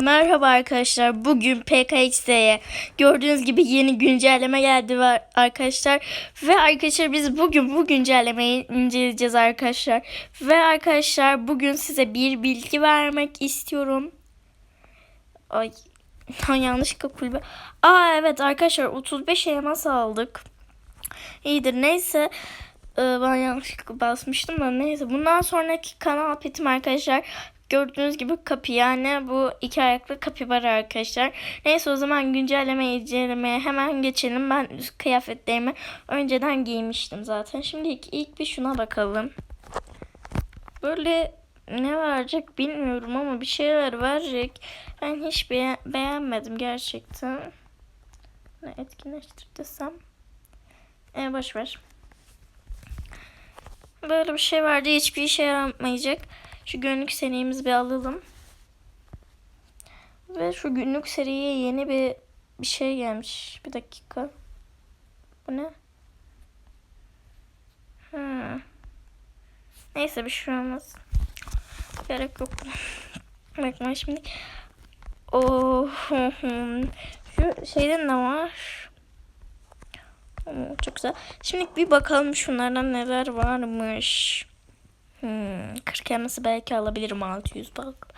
merhaba arkadaşlar. Bugün PKX'ye gördüğünüz gibi yeni güncelleme geldi var arkadaşlar. Ve arkadaşlar biz bugün bu güncellemeyi inceleyeceğiz arkadaşlar. Ve arkadaşlar bugün size bir bilgi vermek istiyorum. Ay yanlışlıkla kulübe. Aa evet arkadaşlar 35 elmas aldık. İyidir neyse. Ee, ben yanlışlıkla basmıştım da neyse. Bundan sonraki kanal petim arkadaşlar. Gördüğünüz gibi kapı yani bu iki ayaklı kapibara arkadaşlar. Neyse o zaman güncelleme incelemeye hemen geçelim. Ben üst kıyafetlerimi önceden giymiştim zaten. Şimdi ilk, ilk bir şuna bakalım. Böyle ne verecek bilmiyorum ama bir şeyler verecek. Ben hiç beğen- beğenmedim gerçekten. Ne etkinleştir desem. E boş ver. Böyle bir şey vardı hiçbir işe yaramayacak. Şu günlük serimizi bir alalım. Ve şu günlük seriye yeni bir bir şey gelmiş. Bir dakika. Bu ne? Hmm. Neyse bir şey olmaz. Gerek yok. Bakma şimdi. Oh. Şu şeyden ne var? Oo, çok güzel. Şimdi bir bakalım şunlardan neler varmış. Hmm, 40 elması belki alabilirim 600 bak.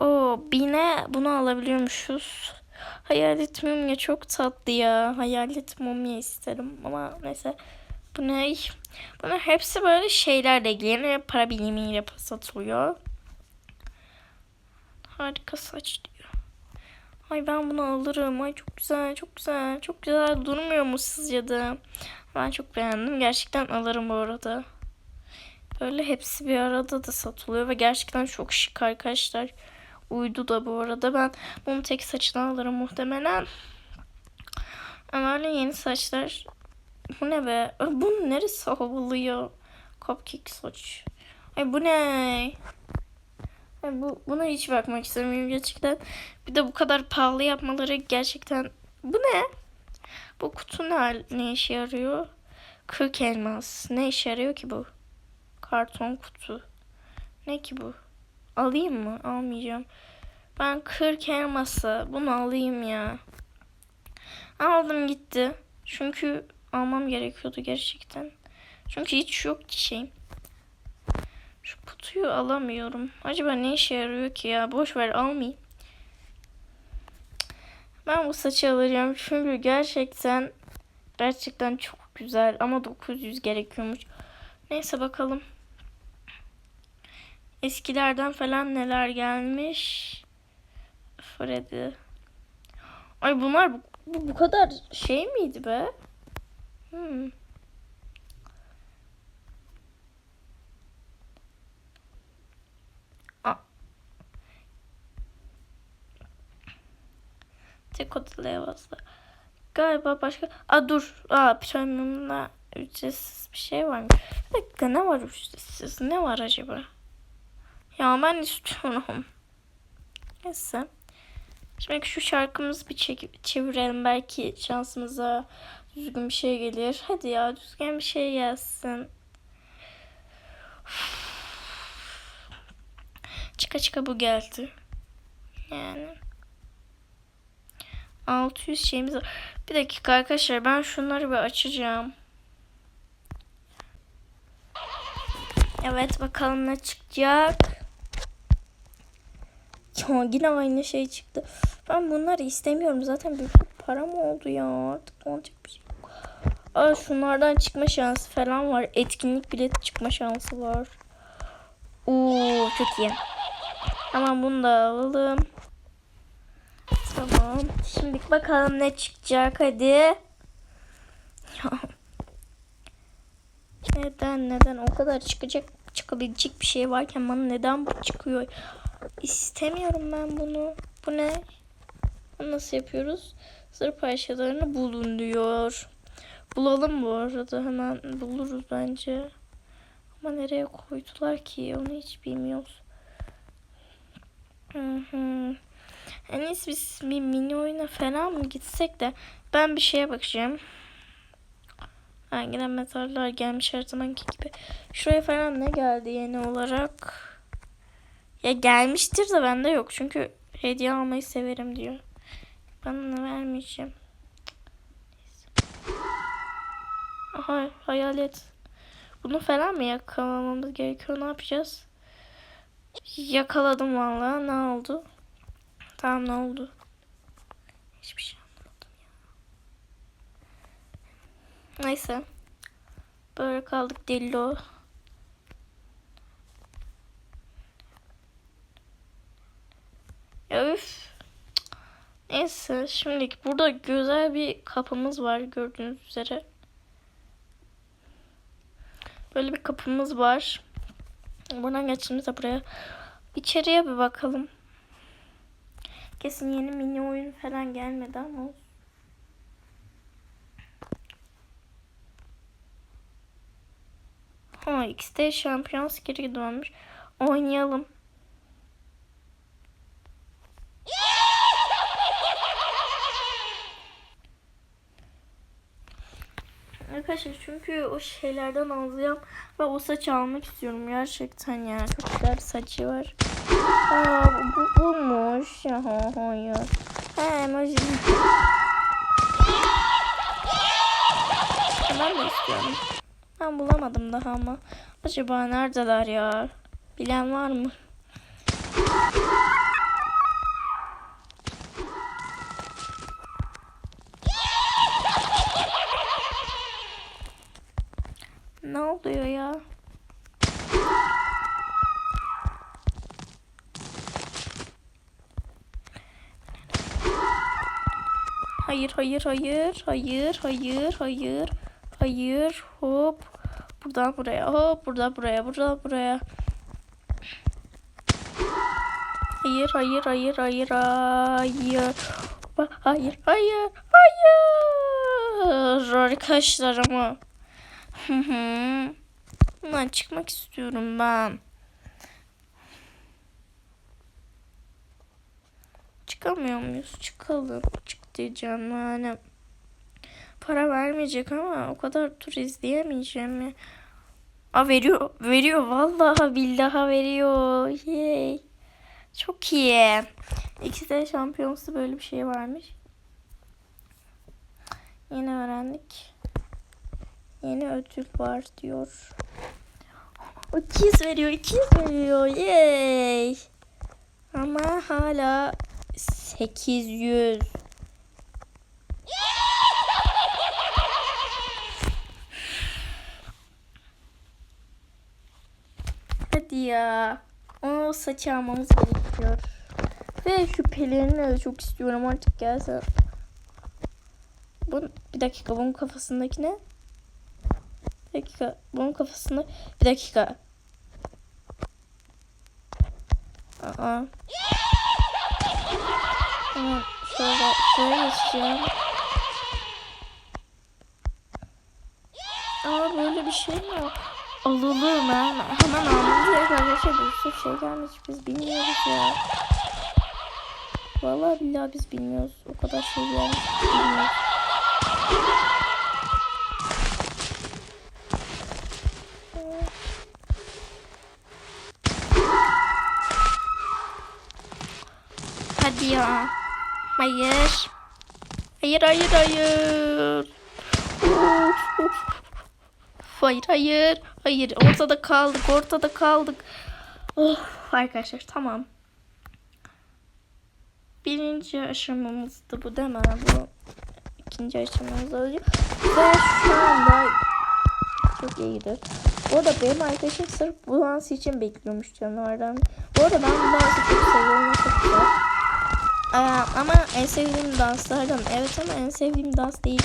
O bine bunu alabiliyormuşuz. Hayalet mumya çok tatlı ya. Hayalet mumya isterim ama neyse. Bu ne? Bunlar hepsi böyle şeylerle ilgili para birimiyle satılıyor. Harika saç diyor. Ay ben bunu alırım. Ay çok güzel, çok güzel. Çok güzel durmuyor mu sizce de? Ben çok beğendim. Gerçekten alırım bu arada. Böyle hepsi bir arada da satılıyor ve gerçekten çok şık arkadaşlar. Uydu da bu arada. Ben bunu tek saçına alırım muhtemelen. Ama öyle yeni saçlar. Bu ne be? Bunun neresi havalı Cupcake saç. Ay bu ne? Ay, bu, buna hiç bakmak istemiyorum gerçekten. Bir de bu kadar pahalı yapmaları gerçekten... Bu ne? Bu kutu ne, ne işe yarıyor? 40 elmas. Ne işe yarıyor ki bu? Karton kutu. Ne ki bu? Alayım mı? Almayacağım. Ben 40 elması. Bunu alayım ya. Aldım gitti. Çünkü almam gerekiyordu gerçekten. Çünkü hiç yok ki şeyim. Şu kutuyu alamıyorum. Acaba ne işe yarıyor ki ya? Boş ver almayayım. Ben bu saçı alacağım çünkü gerçekten gerçekten çok güzel ama 900 gerekiyormuş. Neyse bakalım. Eskilerden falan neler gelmiş. Freddy. Ay bunlar bu, bu, bu kadar şey miydi be? Hmm. Tek odalı levazlı. Galiba başka... Aa dur. Aa premiumda ücretsiz bir şey varmış. Bir dakika ne var ücretsiz? Ne var acaba? Ya ben istiyorum. Neyse. Şimdi şu şarkımızı bir çevirelim. Belki şansımıza düzgün bir şey gelir. Hadi ya düzgün bir şey gelsin. Çıka çıka bu geldi. Yani. 600 şeyimiz var. Bir dakika arkadaşlar ben şunları bir açacağım. Evet bakalım ne çıkacak. Yine aynı şey çıktı. Ben bunları istemiyorum. Zaten büyük param oldu ya. Artık olacak bir şey yok. Aa, şunlardan çıkma şansı falan var. Etkinlik bilet çıkma şansı var. Oo çok iyi. Hemen bunu da alalım. Tamam. Şimdi bakalım ne çıkacak hadi. Neden neden o kadar çıkacak çıkabilecek bir şey varken bana neden bu çıkıyor? İstemiyorum ben bunu. Bu ne? Nasıl yapıyoruz? Sır parçalarını bulun diyor. Bulalım bu arada hemen buluruz bence. Ama nereye koydular ki onu hiç bilmiyoruz. Hı hı. En iyisi biz bir mini oyuna falan mı gitsek de ben bir şeye bakacağım. Ha, yine mezarlar gelmiş her zamanki gibi. Şuraya falan ne geldi yeni olarak? Ya gelmiştir de bende yok. Çünkü Hediye almayı severim diyor. Bana vermeyeceğim. Aha hayalet. Bunu falan mı yakalamamız gerekiyor? Ne yapacağız? Yakaladım vallahi. Ne oldu? Tamam ne oldu? Hiçbir şey anlamadım ya. Neyse. Böyle kaldık Dillo. Ya üf. Neyse şimdi burada güzel bir kapımız var gördüğünüz üzere. Böyle bir kapımız var. Buradan geçtiğimizde buraya içeriye bir bakalım. Kesin yeni mini oyun falan gelmedi ama. Ha X'de Champions geri dönmüş. Oynayalım. Arkadaşlar çünkü o şeylerden alacağım ve o saçı almak istiyorum gerçekten ya. Çok güzel saçı var. Aa bu bulmuş. Ha hayır. He emoji. Ben de istiyorum. Ben bulamadım daha ama. Acaba neredeler ya? Bilen var mı? Ne oluyor ya? Hayır, hayır, hayır, hayır, hayır, hayır, hayır, hop. Buradan buraya, hop, buradan buraya, buradan buraya. Hayır, hayır, hayır, hayır, hayır. Hayır, hayır, hayır. Arkadaşlar ama. Hı hı. Çıkmak istiyorum ben. Çıkamıyor muyuz? Çıkalım. Çık diyeceğim yani. Para vermeyecek ama o kadar tur izleyemeyeceğim ya. Aa veriyor. Veriyor. Vallahi billahi veriyor. Yay. Çok iyi. İkisi de şampiyonası böyle bir şey varmış. Yeni öğrendik. Yeni ödül var diyor. 200 veriyor, 200 veriyor. Yay. Ama hala 800. Hadi ya. O saçı almamız gerekiyor. Ve şu pelerini de çok istiyorum artık gelsen. Bu, bir dakika bunun kafasındaki ne? Bir dakika. Bunun kafasında... Bir dakika. Aa. Tamam. Şöyle, şöyle geçeceğim. Aa böyle bir şey mi var? Alalım hemen. Gerek arkadaşlar. Bir sürü şey gelmiş. Biz bilmiyoruz ya. Vallahi billahi biz bilmiyoruz. O kadar şey gelmiş. Bilmiyoruz. Ya. Hayır. Hayır hayır hayır. Hayır hayır. Hayır ortada kaldık ortada kaldık. Oh arkadaşlar tamam. Birinci aşamamızdı bu değil mi? Bu ikinci aşamamız olacak. Ve şu anda çok iyi gidiyor. Bu arada benim arkadaşım sırf bu dans için bekliyormuş canavardan. Bu arada ben bu dansı çok seviyorum. Çok güzel. Ee, ama en sevdiğim danslardan evet ama en sevdiğim dans değil.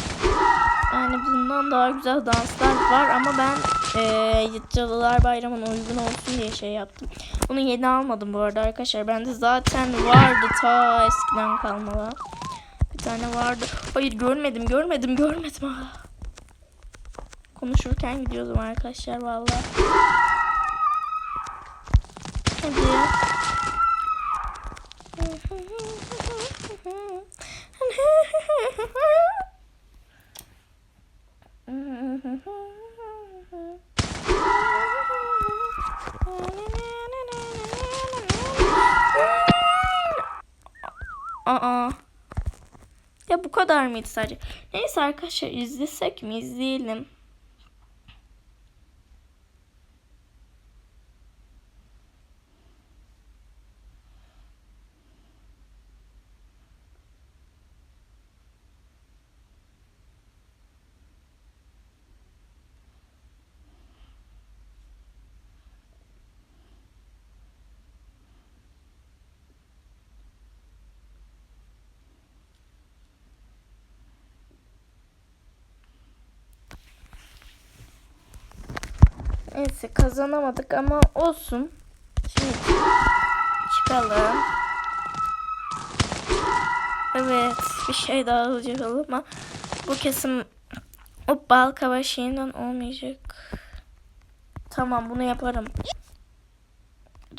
Yani bundan daha güzel danslar var ama ben e, Cadılar Bayramı'na uygun olsun diye şey yaptım. Bunu yeni almadım bu arada arkadaşlar. Bende zaten vardı ta eskiden kalmalı. Bir tane vardı. Hayır görmedim görmedim görmedim. Ah. Konuşurken gidiyordum arkadaşlar vallahi. Hadi. Aa. Ya bu kadar mıydı sadece? Neyse arkadaşlar izlesek mi? İzleyelim. Neyse kazanamadık ama olsun. Şimdi çıkalım. Evet bir şey daha olacak ama bu kesim o bal şeyinden olmayacak. Tamam bunu yaparım.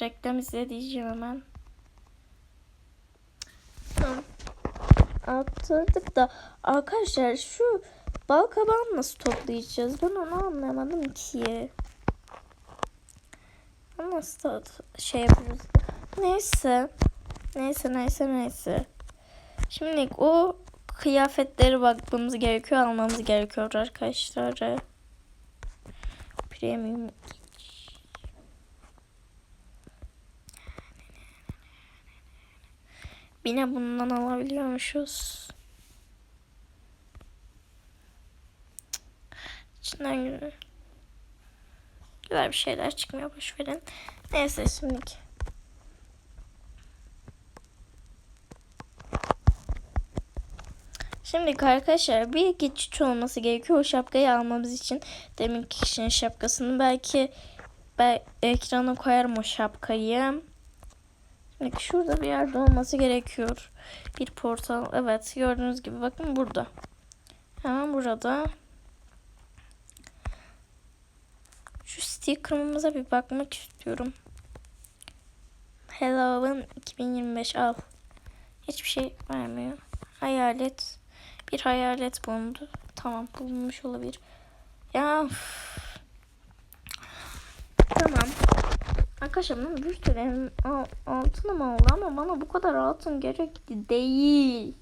Reklam izle diyeceğim hemen. Tamam. Attırdık da arkadaşlar şu bal kabağını nasıl toplayacağız? Ben onu anlamadım ki. Nasıl şey yapıyoruz? Neyse. Neyse neyse neyse. Şimdi o kıyafetleri bakmamız gerekiyor. Almamız gerekiyor arkadaşlar. Premium. Yine bundan alabiliyormuşuz. İçinden güzel. Bir şeyler çıkmıyor boş verin. Neyse şimdilik. Şimdi arkadaşlar bir geçiş olması gerekiyor o şapkayı almamız için. Deminki kişinin şapkasını belki ben ekrana koyarım o şapkayı. Şimdi şurada bir yerde olması gerekiyor. Bir portal. Evet gördüğünüz gibi bakın burada. Hemen burada. Şu sticker'ımıza bir bakmak istiyorum. Halloween 2025 al. Hiçbir şey vermiyor. Hayalet. Bir hayalet bulundu. Tamam bulunmuş olabilir. Ya üf. Tamam. Arkadaşlar ben bir sürü altınım oldu ama bana bu kadar altın gerekli değil.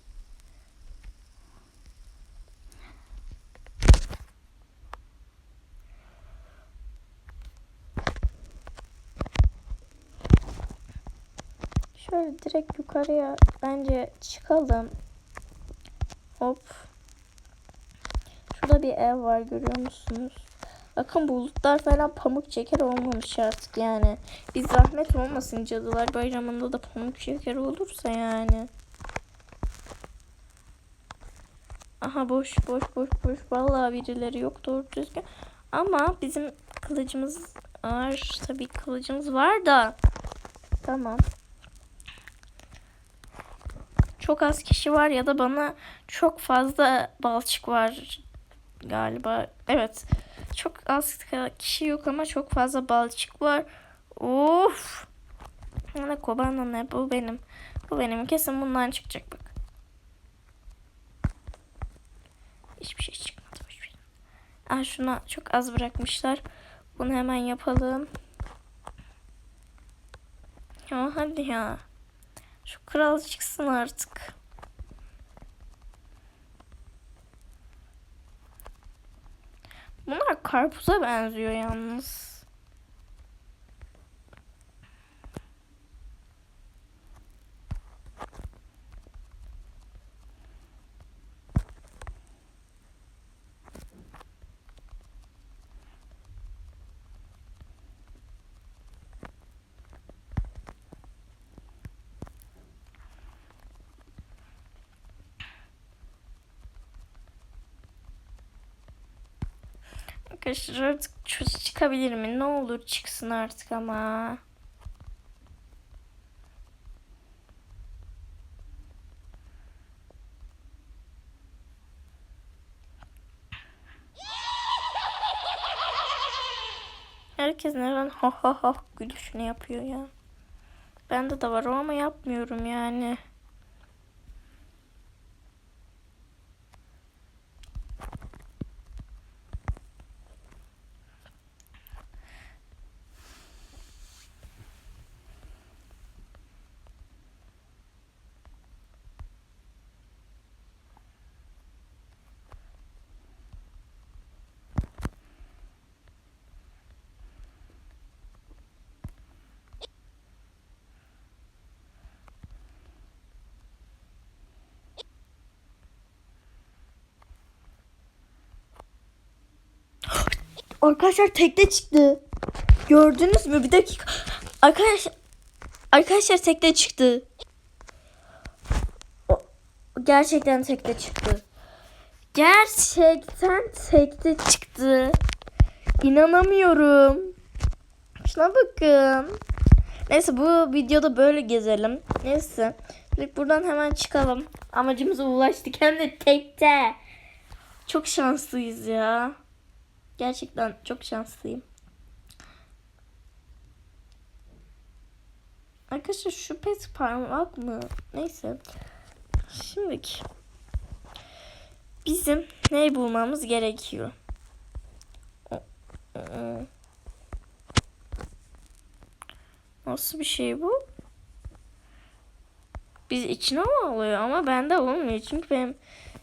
Şöyle direkt yukarıya bence çıkalım. Hop. Şurada bir ev var görüyor musunuz? Bakın bulutlar falan pamuk şeker olmamış artık yani. Bir zahmet olmasın cadılar bayramında da pamuk şeker olursa yani. Aha boş boş boş boş. Vallahi birileri yok doğru düzgün. Ama bizim kılıcımız var. Tabii kılıcımız var da. Tamam. Çok az kişi var ya da bana çok fazla balçık var galiba. Evet. Çok az kişi yok ama çok fazla balçık var. Of. Ne kobana ne bu benim. Bu benim kesin bundan çıkacak bak. Hiçbir şey çıkmadı. Hiçbir Ah şuna çok az bırakmışlar. Bunu hemen yapalım. Ya hadi ya. Şu kral çıksın artık. Bunlar karpuza benziyor yalnız. Arkadaşlar artık çıkabilir mi? Ne olur çıksın artık ama. Herkes neden ha ha ha gülüşünü yapıyor ya. Bende de var ama yapmıyorum yani. Arkadaşlar tekte çıktı. Gördünüz mü? Bir dakika. Arkadaşlar Arkadaşlar tekte çıktı. Gerçekten tekte çıktı. Gerçekten tekte çıktı. İnanamıyorum. Şuna bakın. Neyse bu videoda böyle gezelim. Neyse. Şimdi buradan hemen çıkalım. Amacımıza ulaştık hem de tekte. Çok şanslıyız ya. Gerçekten çok şanslıyım. Arkadaşlar şu pet parmak mı? Neyse. Şimdiki. Bizim ne bulmamız gerekiyor? Nasıl bir şey bu? Biz içine mi oluyor ama bende olmuyor çünkü benim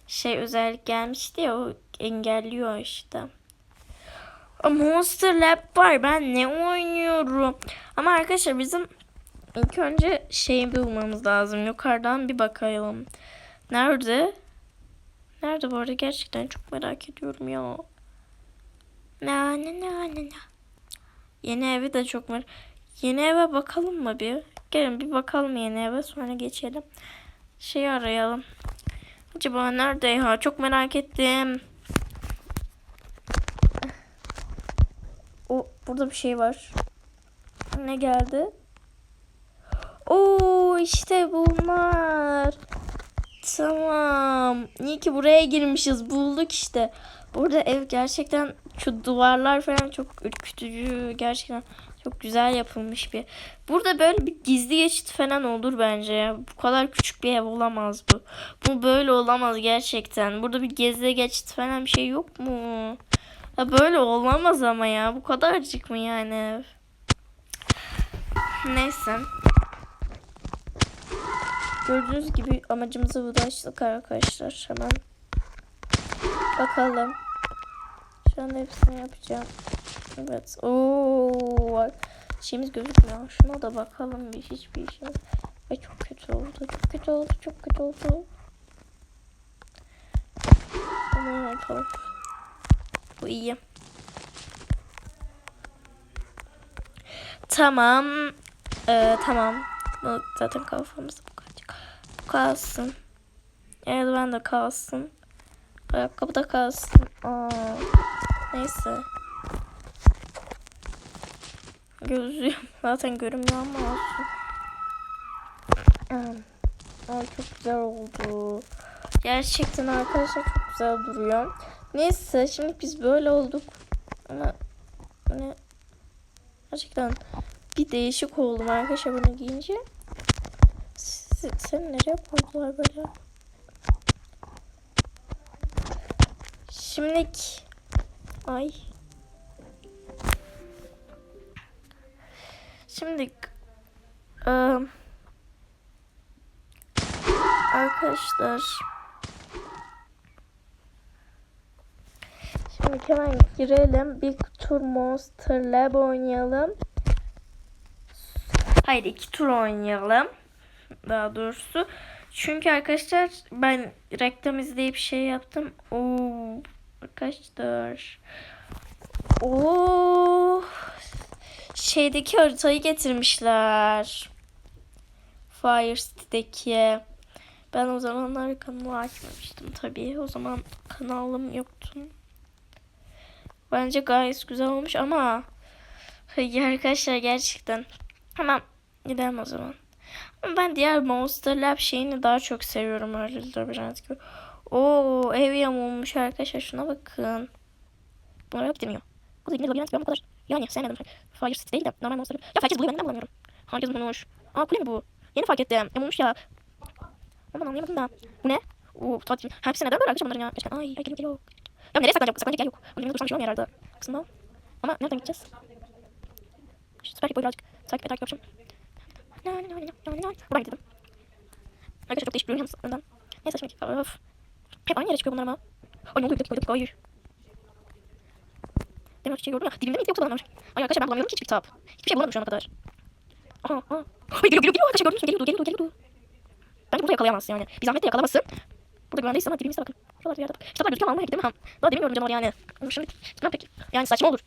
şey özellik gelmişti ya o engelliyor işte. Monster Lab var ben ne oynuyorum? Ama arkadaşlar bizim ilk önce şeyi bulmamız lazım. Yukarıdan bir bakalım. Nerede? Nerede bu arada gerçekten çok merak ediyorum ya. Na na na na na. Yeni evi de çok merak. Yeni eve bakalım mı bir? Gelin bir bakalım yeni eve sonra geçelim. Şeyi arayalım. Acaba nerede ya? Çok merak ettim. O burada bir şey var. Ne geldi? Oo işte bunlar. Tamam. İyi ki buraya girmişiz. Bulduk işte. Burada ev gerçekten şu duvarlar falan çok ürkütücü. Gerçekten çok güzel yapılmış bir. Burada böyle bir gizli geçit falan olur bence. ya. Bu kadar küçük bir ev olamaz bu. Bu böyle olamaz gerçekten. Burada bir gizli geçit falan bir şey yok mu? Ya böyle olamaz ama ya. Bu kadarcık mı yani ev? Neyse. Gördüğünüz gibi amacımıza ulaştık arkadaşlar. Hemen bakalım. Şu anda hepsini yapacağım. Evet. Oo, var. Şeyimiz gözükmüyor. Şuna da bakalım bir hiçbir şey. Ay çok kötü oldu. Çok kötü oldu. Çok kötü oldu. Bunu yapalım. Bu iyi. Tamam. Ee, tamam. Zaten kafamızda bu kalacak. Bu kalsın. Eldiven de kalsın. Ayakkabı da kalsın. Aa, neyse. Gözlüğüm zaten görünmüyor ama olsun. Ay çok güzel oldu. Gerçekten arkadaşlar çok güzel duruyor. Neyse şimdi biz böyle olduk. Ama ne gerçekten bir değişik oldum arkadaşlar bunu giyince. Sen nereye koydular böyle? Şimdilik ay Şimdi ıı, arkadaşlar Şimdi hemen girelim. Bir tur Monster Lab oynayalım. Hayır iki tur oynayalım. Daha doğrusu. Çünkü arkadaşlar ben reklam izleyip şey yaptım. Oo, arkadaşlar. Oo, şeydeki haritayı getirmişler. Fire City'deki. Ben o zamanlar kanalı açmamıştım tabii. O zaman kanalım yoktu. Bence gayet güzel olmuş ama arkadaşlar gerçekten. Hemen gidelim o zaman. Ama ben diğer Monster Lab şeyini daha çok seviyorum öyle labirent gibi. Oo ev yamulmuş arkadaşlar şuna bakın. Bunlara yok demiyor. Bu da yine labirent gibi kadar. Yani sevmedim. Fire City değil de normal Monster Lab. Ya herkes buluyor ben neden bulamıyorum. Herkes bulmuş. Aa kule mi bu? Yeni fark ettim. Yamulmuş ya. Ama ben anlayamadım da. Bu ne? Oo tatil. Hepsi neden böyle arkadaşlar bunların ya? Gerçekten ay ay geliyor geliyor. Ya nereye saklanacak? Saklanacak yer yok. Önümüzde dursam bir şey olmuyor herhalde. Kısımda. Ama nereden gideceğiz? Şu süper boyu birazcık takip ederek yapacağım. Buradan gidelim. Arkadaşlar çok değişik oyun yalnız önden. Neyse şimdi. Öf. Hep aynı yere çıkıyor bunlar ama. Ay ne oluyor? Bir dakika, bir dakika, hayır. Demin şey gördüm ya. Dibimde miydi yoksa bunlar? Ay arkadaşlar ben bulamıyorum ki hiçbir kitap. Hiçbir şey bulamadım şu ana kadar. Aha aha. Ay geliyor geliyor geliyor arkadaşlar gördünüz mü? Geliyordu geliyordu geliyordu. Bence burada yakalayamazsın yani. Bir zahmet de yakalamazsın. Burada güvendeyiz ama dibimizde bakın. Şuralarda yerde bak. Kitaplar gözüküyor ama almaya gidelim ha. Daha demiyorum canavar yani. Şimdi gitmem pek. Yani saçma olur.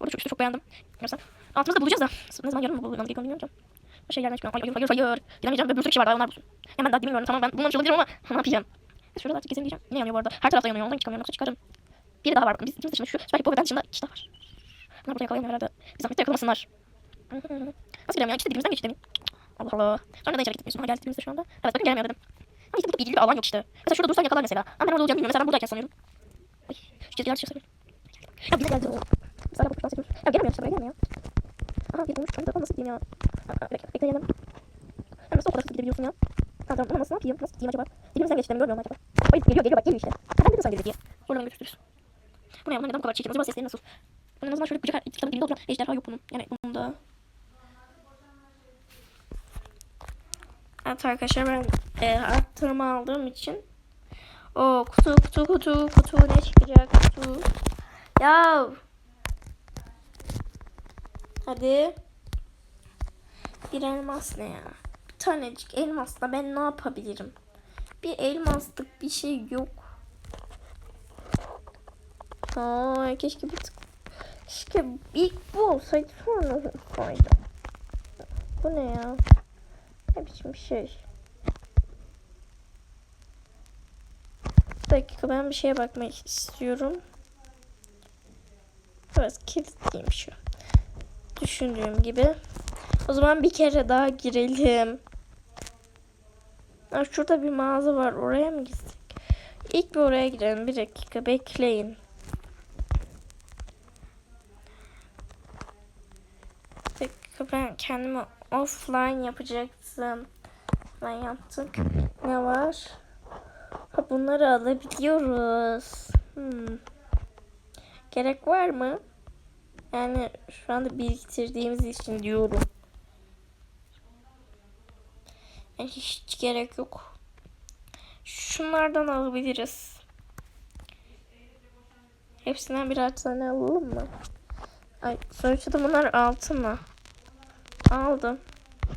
Burada çok çok beğendim. Görsen. Altımızda bulacağız da. Ne zaman yarın mı bulacağız? Bilmiyorum ki. Bir şey yerden çıkmıyor. Hayır hayır hayır. Gidemeyeceğim bir sürü kişi var daha onlar bulsun. Hemen daha bilmiyorum. Tamam ben bulmamış olabilirim ama ne yapacağım? Şurada artık gezelim diyeceğim. Ne yanıyor bu arada? Her tarafta yanıyor. Ondan çıkamıyorum. Yoksa çıkarım. Biri daha var. Bakın biz ikimiz dışında şu. Belki bu ve ben dışında kişi daha var. Bunlar burada yakalayamıyor herhalde. Bir zahmet de yakalamasınlar. Nasıl giremiyor? İkisi de dibimizden geçti demin. Allah Allah. Sonra da içeri gitmiyorsun. Ha geldik dibimizde şu anda. Evet bakın gelemiyor dedim. İşte burada ilgili bir alan yok işte. Mesela şurada dursan yakalar mesela. Ama ben orada olacağını bilmiyorum. Mesela ben buradayken sanıyorum. Ay, şu çizgiler sanıyorum. Ya bize geldi o. Bakıyoruz. dans ediyoruz. Ya gelemiyor işte böyle gelmiyor. Aha bir bulmuş. Anda nasıl gideyim ya? Bekle, bekleyelim. Ben nasıl o kadar hızlı gidebiliyorsun ya? Ha tamam ama nasıl ne yapayım? Nasıl gideyim acaba? Dibimizden geçti mi görmüyorum acaba? Ay geliyor geliyor bak geliyor işte. Ben de sanki diye. Oradan götürürüz. Bu ne ya? Bunun neden bu kadar çirkin? Acaba sesleri nasıl? Ben en azından şöyle kucak kitabın dilinde oturan ejderha yok bunun. Yani bunda. Evet arkadaşlar ben e, arttırma aldığım için. O kutu kutu kutu kutu ne çıkacak? Kutu. Ya! Hadi. Bir elmas ne ya? Bir tanecik elmasla ben ne yapabilirim? Bir elmaslık bir şey yok. Aa, keşke bir keşke ilk bu olsaydı sonra olsaydı bu ne ya ne biçim bir şey dakika ben bir şeye bakmak istiyorum. Evet kilitliyim şu. Düşündüğüm gibi. O zaman bir kere daha girelim. Ha, şurada bir mağaza var. Oraya mı gitsek? İlk bir oraya girelim. Bir dakika bekleyin. Bir dakika ben kendimi offline yapacaktım. Ben yaptık. Ne var? Ha, bunları alabiliyoruz. Hmm. Gerek var mı? Yani şu anda biriktirdiğimiz için diyorum. Yani hiç gerek yok. Şunlardan alabiliriz. Hepsinden birer tane alalım mı? Ay sonuçta bunlar altı mı? Aldım.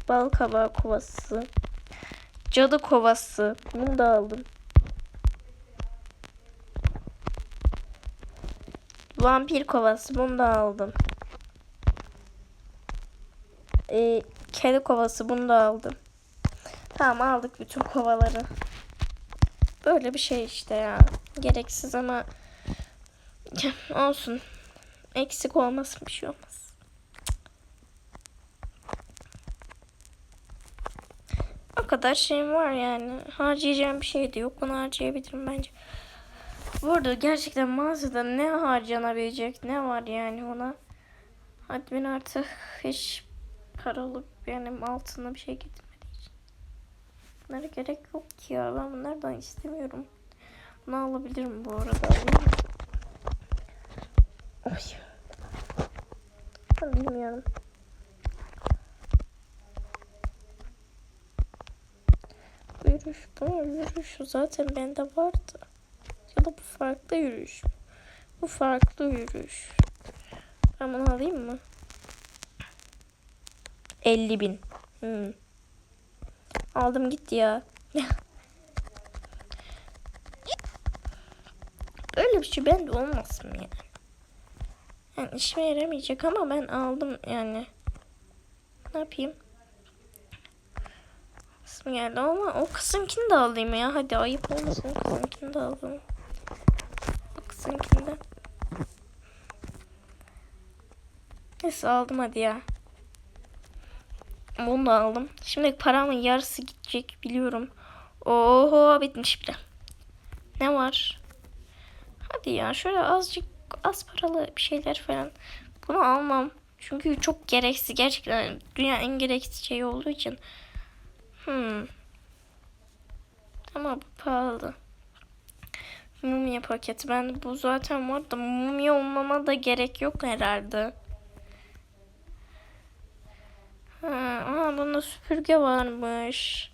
Bal kabağı kovası. Cadı kovası. Bunu da aldım. Vampir kovası. Bunu da aldım. Ee, kedi kovası. Bunu da aldım. Tamam aldık bütün kovaları. Böyle bir şey işte ya. Gereksiz ama olsun. Eksik olmasın bir şey olmaz. O kadar şeyim var yani. Harcayacağım bir şey de yok. Bunu harcayabilirim bence. Bu arada gerçekten mağazada ne harcanabilecek ne var yani ona. Hadi ben artık hiç paralı benim altına bir şey getirmediği için. Bunlara gerek yok ki ya. Ben bunlardan istemiyorum. Bunu alabilirim bu arada. Ben bilmiyorum. Yürüyüş, bu yürüyüş zaten bende vardı. Ya da bu farklı yürüyüş. Bu farklı yürüyüş. Ben bunu alayım mı? 50 bin. Hmm. Aldım gitti ya. Öyle bir şey bende olmasın yani. Yani işime yaramayacak ama ben aldım yani. Ne yapayım? Kısım geldi ama o kısımkini de alayım ya. Hadi ayıp olmasın. O kısımkini de alalım. O kısımkini de. Neyse aldım hadi ya. Bunu da aldım. Şimdi paramın yarısı gidecek biliyorum. Oho bitmiş bile. Ne var? Hadi ya şöyle azıcık az paralı bir şeyler falan. Bunu almam. Çünkü çok gereksiz. Gerçekten dünya en gereksiz şey olduğu için. Hmm. Ama bu pahalı. Mumya paketi. Ben bu zaten var da mumya olmama da gerek yok herhalde. Ha, aha bunda süpürge varmış.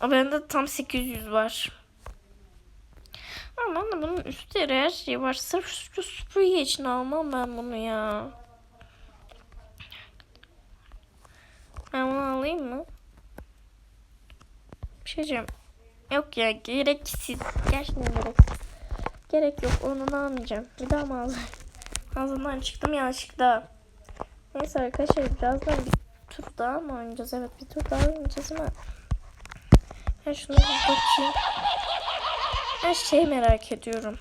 Aa, bende tam 800 var. Ama de bunun üstleri her şey var. Sırf şu süpürge için almam ben bunu ya. Ben bunu alayım mı? Şey diyeceğim. Yok ya gereksiz. Gerçekten gereksiz. Gerek yok onu almayacağım. Bir daha mı alacağım? Ağzından çıktım yanlışlıkla. Neyse arkadaşlar birazdan bir tur daha mı oynayacağız? Evet bir tur daha oynayacağız ama. Ben şunu bir bakayım. Ben şey merak ediyorum.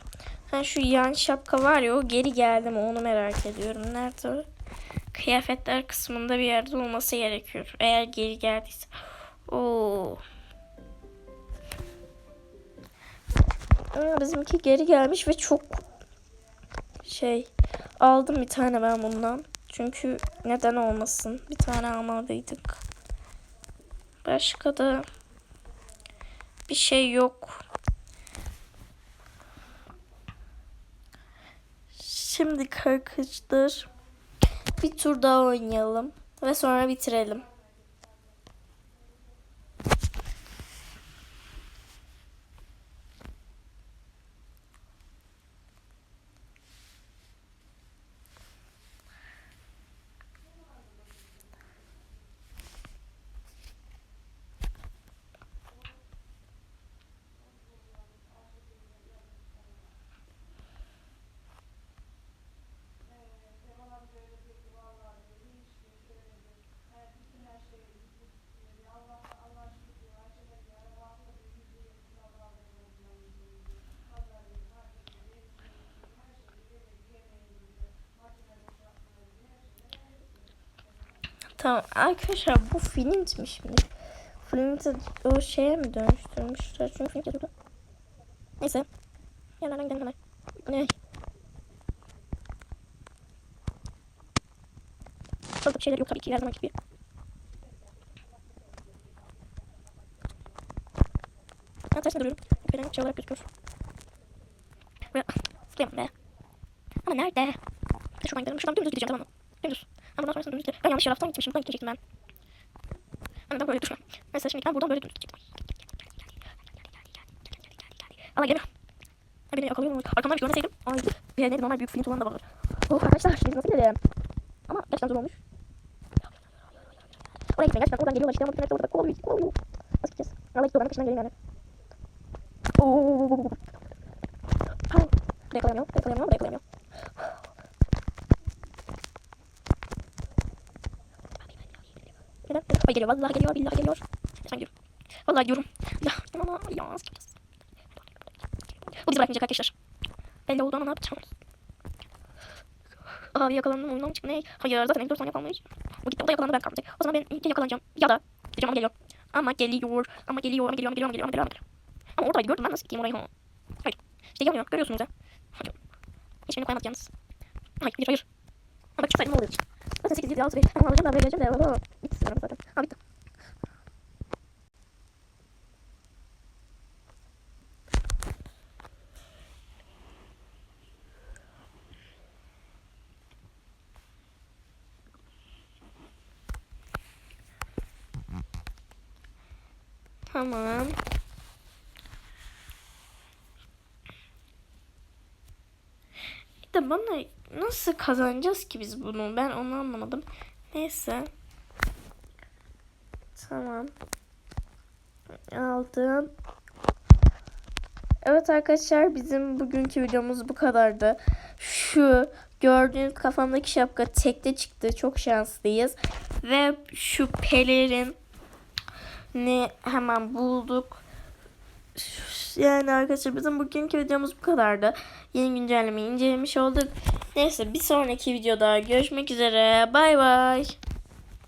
Ha şu yan şapka var ya o geri geldi mi onu merak ediyorum. Nerede o? Kıyafetler kısmında bir yerde olması gerekiyor. Eğer geri geldiyse. Oo. Aa, bizimki geri gelmiş ve çok şey aldım bir tane ben bundan. Çünkü neden olmasın? Bir tane almalıydık. Başka da bir şey yok. Şimdi arkadaşlar bir tur daha oynayalım ve sonra bitirelim. Tamam arkadaşlar bu Flint mi? Flint'i o şeye mi dönüştürmüşler? Çünkü Flint yazıyordu. Neyse. Yanlardan gidelim hemen. Ne? Orada bir şeyler yok tabii ki her zaman gibi. Ben tersine duruyorum. Benim şey olarak gözüküyor. Ve zıplayamam be. Ama nerede? Şuradan gidelim. Şuradan dümdüz gideceğim tamam mı? Dümdüz. Ama bundan sonrasında dümdüz gidelim. Ben yanlış taraftan gitmişim. Buradan gidecektim ben. Ben neden böyle düşmem? Mesela şimdi ben buradan böyle gidecektim. Ama gelemiyor. Ha, beni yakalıyor mu? Arkamdan bir görmeseydim. Ay bir neydi normal büyük film olan da var. Oh arkadaşlar biz nasıl gidelim? Ama gerçekten zor olmuş. Oraya gitmeyin gerçekten oradan geliyorlar işte ama hepsi orada kovalıyor kovalıyor. Nasıl gideceğiz? Valla gidiyor ben peşinden geleyim yani. Oo. Buraya yakalayamıyor. Buraya yakalayamıyor. Buraya yakalayamıyor. Neden? Ay geliyor. Vallahi geliyor. Billahi geliyor. Lütfen gidiyorum. Vallahi gidiyorum. Ya ama ya az kalacağız. O bizi bırakmayacak arkadaşlar. Ben de oldu ama ne yapacağım? Abi yakalandım oyundan çık ne? Hayır zaten 54 saniye kalmış. O gitti o da yakalandı ben kalmayacak. O zaman ben ilk yakalanacağım. Ya da gideceğim ama geliyor. Ama geliyor. Ama geliyor. Ama geliyor. Ama geliyor. Ama geliyor. Ama geliyor. Ama, geliyor. ama oradaydı gördüm ben nasıl gideyim orayı ha. Hayır. İşte yanıyor. Görüyorsunuz ha. Hiçbirini koyamadık yalnız. Hayır hayır hayır. Ama bak çıksaydım ne oluyor? 38, 7, 65. Ben alacağım da vereceğim de. Oo, bitti sıram zaten. Ha bitti. Tamam. Tamam da nasıl kazanacağız ki biz bunu? Ben onu anlamadım. Neyse. Tamam. Aldım. Evet arkadaşlar bizim bugünkü videomuz bu kadardı. Şu gördüğünüz kafamdaki şapka tekte çıktı. Çok şanslıyız. Ve şu pelerin ne hemen bulduk. Yani arkadaşlar bizim bugünkü videomuz bu kadardı. Yeni güncellemeyi incelemiş olduk. Neyse bir sonraki videoda görüşmek üzere. Bay bay.